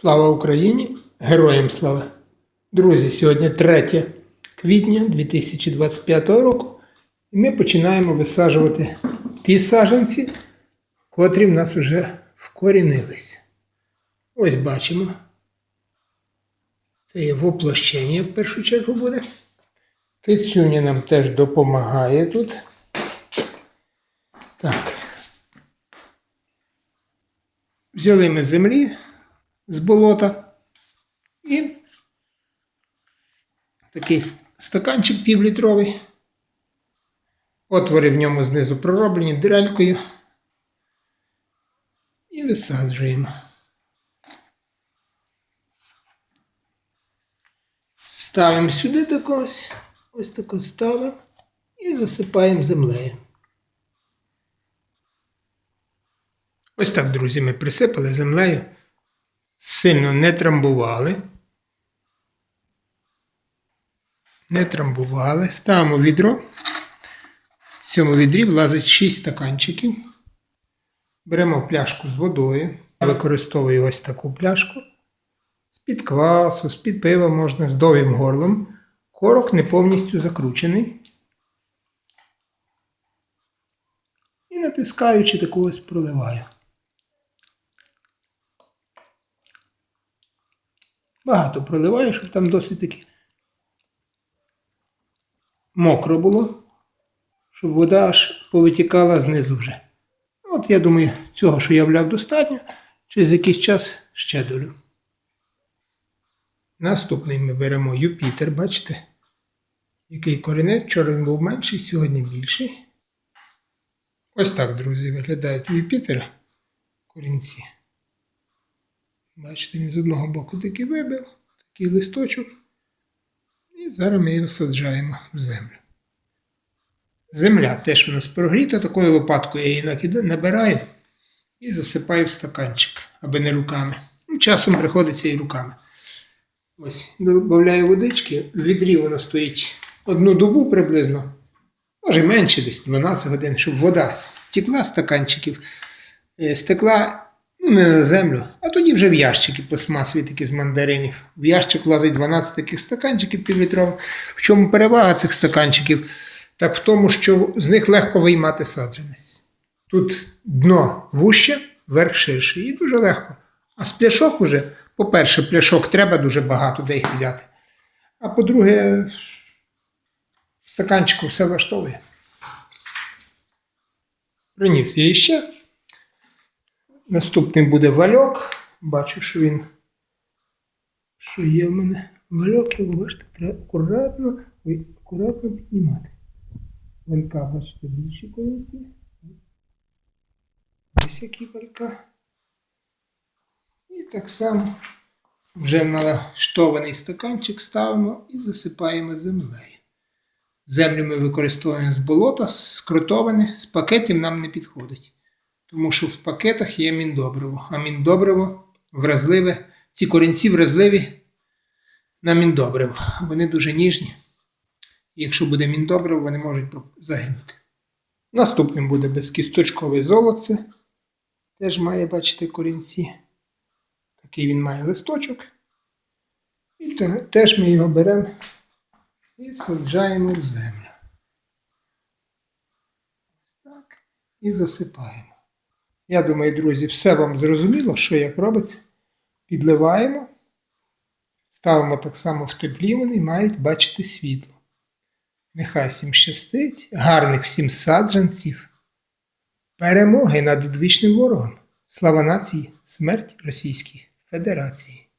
Слава Україні! Героям слава! Друзі, сьогодні 3 квітня 2025 року, і ми починаємо висаджувати ті саджанці, котрі в нас вже вкорінились. Ось бачимо. Це є воплощення в першу чергу буде. Кицюня нам теж допомагає тут. Так. Взяли ми землі з болота і такий стаканчик півлітровий. Отвори в ньому знизу пророблені дрелькою. І висаджуємо. Ставимо сюди такось, ось тако ставимо і засипаємо землею. Ось так, друзі, ми присипали землею, сильно не трамбували. Не трамбували. Ставимо відро. В цьому відрі влазить 6 стаканчиків. Беремо пляшку з водою. Використовую ось таку пляшку. З-під квасу, з-під пива можна з довгим горлом. Корок не повністю закручений. І натискаючи таку ось проливаю. Багато проливаю, щоб там досить таки мокро було, щоб вода аж повитікала знизу вже. От я думаю, цього, що я вляв достатньо, через якийсь час ще долю. Наступний ми беремо Юпітер, бачите, який корінець, вчора він був менший, сьогодні більший. Ось так, друзі, виглядають у Юпітера корінці. Бачите, він з одного боку такий вибив, такий листочок. І зараз ми його саджаємо в землю. Земля теж у нас прогріта, такою лопаткою я її набираю і засипаю в стаканчик, аби не руками. Ну, часом приходиться і руками. Ось, додаю водички, в відрі вона стоїть одну добу приблизно, може менше, десь 12 годин, щоб вода стекла з стаканчиків, е, стекла не на землю, а тоді вже в ящики пластмасові такі з мандаринів. В ящик влазить 12 таких стаканчиків півлітрових. В чому перевага цих стаканчиків? Так в тому, що з них легко виймати саджанець. Тут дно вуще, верх ширший, і дуже легко. А з пляшок уже, по-перше, пляшок треба дуже багато де їх взяти. А по-друге, в стаканчику все влаштовує. Приніс я іще. Наступним буде вальок. Бачу, що він. Що є в мене вальок, його бачите, треба акуратно, акуратно піднімати. Валька, бачите, більші корінці. Ось які валька. І так само вже налаштований стаканчик ставимо і засипаємо землею. Землю ми використовуємо з болота, скрутоване, з пакетів нам не підходить. Тому що в пакетах є міндобриво, а міндобриво вразливе, ці корінці вразливі на міндобриво. Вони дуже ніжні. Якщо буде міндобриво, вони можуть загинути. Наступним буде безкісточкове золоце. Теж має, бачите, корінці. Такий він має листочок. І теж ми його беремо і саджаємо в землю. Ось так. І засипаємо. Я думаю, друзі, все вам зрозуміло, що як робиться. Підливаємо, ставимо так само в теплі, вони мають бачити світло. Нехай всім щастить, гарних всім саджанців, перемоги над одвічним ворогом. Слава нації, смерть Російській Федерації.